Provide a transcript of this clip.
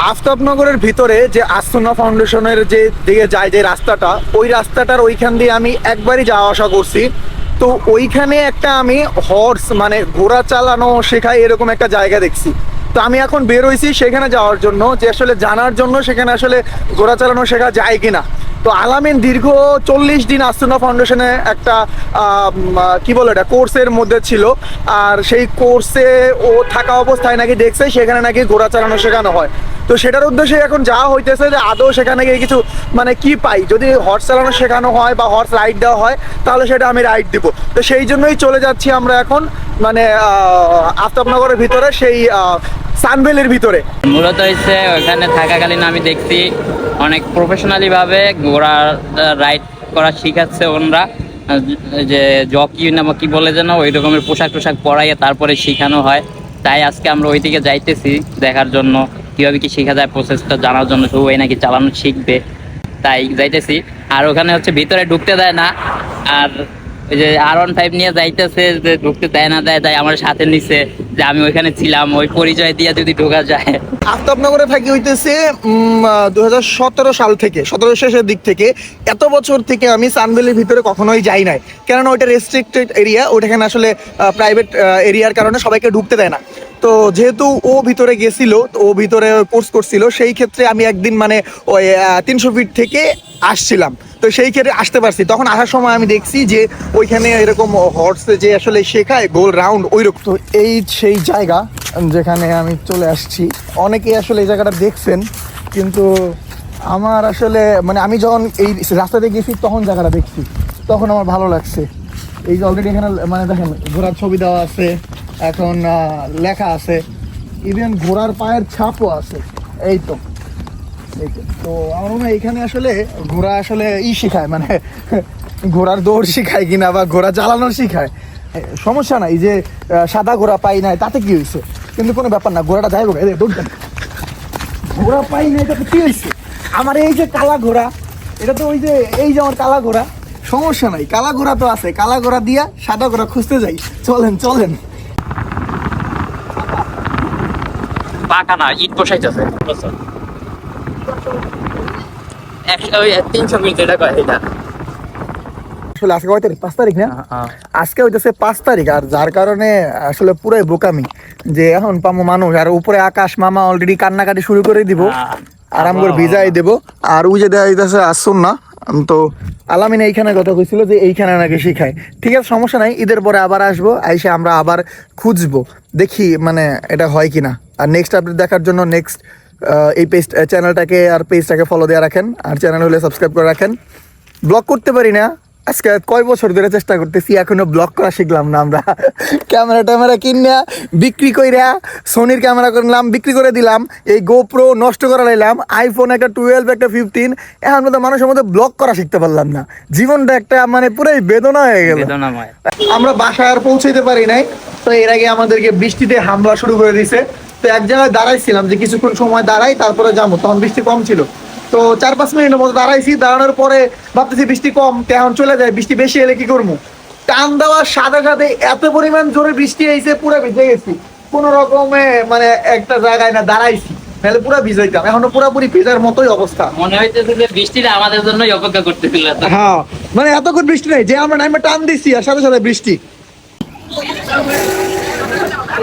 আফতাবনগরের ভিতরে যে আস্তনা ফাউন্ডেশনের যে দিকে যায় যে রাস্তাটা, ওই রাস্তাটার ওইখান দিয়ে আমি একবারই যাওয়া আসা করছি। তো ওইখানে একটা আমি হর্স মানে ঘোড়া চালানো শেখায় এরকম একটা জায়গা দেখছি। তো আমি এখন বের হয়েছি সেখানে যাওয়ার জন্য, যে আসলে জানার জন্য সেখানে আসলে ঘোড়া চালানো শেখা যায় কিনা। তো আলামিন দীর্ঘ চল্লিশ দিন আস্তনা ফাউন্ডেশনে একটা কি বলে এটা কোর্সের মধ্যে ছিল। আর সেই কোর্সে ও থাকা অবস্থায় নাকি দেখছে সেখানে নাকি ঘোড়া চালানো শেখানো হয়। তো সেটার উদ্দেশ্যে এখন যা হইতেছে যে আদৌ সেখানে গিয়ে কিছু মানে কি পাই? যদি হর্স চালানো শেখানো হয় বা হর্স রাইড দেওয়া হয়, তাহলে সেটা আমি রাইড দিব। তো সেই জন্যই চলে যাচ্ছি আমরা এখন মানে আফতাবনগরের ভিতরে, সেই সানভেলের ভিতরে। মূলত হচ্ছে ওখানে থাকাকালীন আমি দেখছি অনেক প্রফেশনালি ভাবে ঘোড়া রাইড করা শিখাচ্ছে ওনরা। যে জকি না কি বলে যেন ওই রকমের পোশাক টোশাক পরাইয়ে তারপরে শেখানো হয়। তাই আজকে আমরা ওই দিকে যাইতেছি দেখার জন্য, কীভাবে কি শেখা যায় প্রসেসটা জানার জন্য সবাই নাকি চালানো শিখবে। তাই যাইতেছি। আর ওখানে হচ্ছে ভিতরে ঢুকতে দেয় না। আর ওই যে আর ওয়ান ফাইভ নিয়ে যাইতেছে, যে ঢুকতে দেয় না, দেয় তাই আমার সাথে নিছে, যে আমি ওইখানে ছিলাম, ওই পরিচয় দিয়ে যদি ঢোকা যায়। আফতাবনগরে থাকি হইতেছে দুহাজার সতেরো সাল থেকে, সতেরো শেষের দিক থেকে। এত বছর থেকে আমি সানভেলির ভিতরে কখনোই যাই নাই। কেননা ওইটা রেস্ট্রিক্টেড এরিয়া ওইটাখানে আসলে প্রাইভেট এরিয়ার কারণে সবাইকে ঢুকতে দেয় না। তো যেহেতু ও ভিতরে গেছিল ও ভিতরে কোর্স করছিল, সেই ক্ষেত্রে আমি একদিন মানে ওই তিনশো ফিট থেকে আসছিলাম। তো সেই ক্ষেত্রে আসতে পারছি। তখন আসার সময় আমি দেখছি যে ওইখানে এরকম হর্স যে আসলে শেখায় গোল রাউন্ড ওই রকম তো এই সেই জায়গা যেখানে আমি চলে আসছি, অনেকেই আসলে এই জায়গাটা দেখছেন, কিন্তু আমার আসলে মানে আমি যখন এই রাস্তাতে গেছি, তখন জায়গাটা দেখছি। তখন আমার ভালো লাগছে। এই যে অলরেডি এখানে মানে দেখেন, ঘোড়ার ছবি দেওয়া আছে, এখন লেখা আছে। ইভেন ঘোড়ার পায়ের ছাপও আছে। এই তো। তো। আমার মনে হয় এখানে আসলে ঘোড়া আসলে ই শেখায় মানে ঘোড়ার দৌড় শেখায় কিনা বা ঘোড়া চালানো শেখায়। সমস্যা নাই যে সাদা ঘোড়া পাই নাই, তাতে কি হয়েছে কিন্তু কোনো ব্যাপার না, ঘোড়াটা যাই হোক, এই দৌড় ঘোড়া পাই নাই, তাতে কি হয়েছে আমার এই যে কালা ঘোড়া, এটা তো ওই যে, এই যে আমার কালা ঘোড়া, সমস্যা নাই, কালা ঘোড়া তো আছে, কালা ঘোড়া দিয়া সাদা ঘোড়া খুঁজতে যাই। চলেন চলেন। পাকা না ইট বসাইতেছে তিনশো মিনিট এটা কয় এটা? আসলে আজকে কয় তারিখ? পাঁচ তারিখ না? আজকে হইতেছে পাঁচ তারিখ আর যার কারণে আসলে পুরাই বোকামি যে এখন পামো মানুষ আর উপরে আকাশ মামা অলরেডি কান্নাকাটি শুরু করে দিব হ্যাঁ। আরাম করে ভিজাই দেব। আর ওই যে যাইতেছে আসুন না তো আলামিন এইখানে কথা কইছিল যে এইখানে নাকি শিখায়। ঠিক আছে সমস্যা নাই ঈদের পরে আবার আসব আইসে আমরা আবার খুঁজবো দেখি মানে এটা হয় কিনা। আর নেক্সট আপডেট দেখার জন্য নেক্সট এই পেজ চ্যানেলটাকে আর পেজটাকে ফলো দিয়ে রাখেন। আর চ্যানেল হলে সাবস্ক্রাইব করে রাখেন। ব্লগ করতে পারি না। আজকে কয় বছর ধরে চেষ্টা করতেছি এখনও ব্লগ করা শিখলাম না আমরা। ক্যামেরা ট্যামেরা কিনা বিক্রি কইরা সোনির ক্যামেরা করলাম বিক্রি করে দিলাম। এই গোপ্রো নষ্ট করে লাইলাম আইফোন একটা টুয়েলভ একটা ফিফটিন এখন মধ্যে মানুষের মধ্যে ব্লগ করা শিখতে পারলাম না। জীবনটা একটা মানে পুরাই বেদনা হয়ে গেল। আমরা বাসায় আর পৌঁছাইতে পারি নাই। তো এর আগে আমাদেরকে বৃষ্টিতে হামলা শুরু করে দিছে। তো এক জায়গায় দাঁড়াইছিলাম যে কিছুক্ষণ সময় দাঁড়াই তারপরে যাব। তখন বৃষ্টি কম ছিল। তো চার পাঁচ মিনিটের মতো দাঁড়াইছি দাঁড়ানোর পরে ভাবতেছি বৃষ্টি কম তেমন চলে যায় বৃষ্টি বেশি এলে কি করব? টান দেওয়ার সাথে সাথে এত পরিমাণ জোরে বৃষ্টি আইছে পুরো ভিজে গেছি। কোন রকমে মানে একটা জায়গায় না দাঁড়াইছি তাহলে পুরো ভিজাইতাম। এখনও পুরোপুরি ভেজার মতোই অবস্থা। মনে হইতেছে যে বৃষ্টিটা আমাদের জন্যই অপেক্ষা করতেছিল হ্যাঁ মানে এতক্ষণ বৃষ্টি নেই যে আমরা নামে টান দিচ্ছি আর সাথে সাথে বৃষ্টি।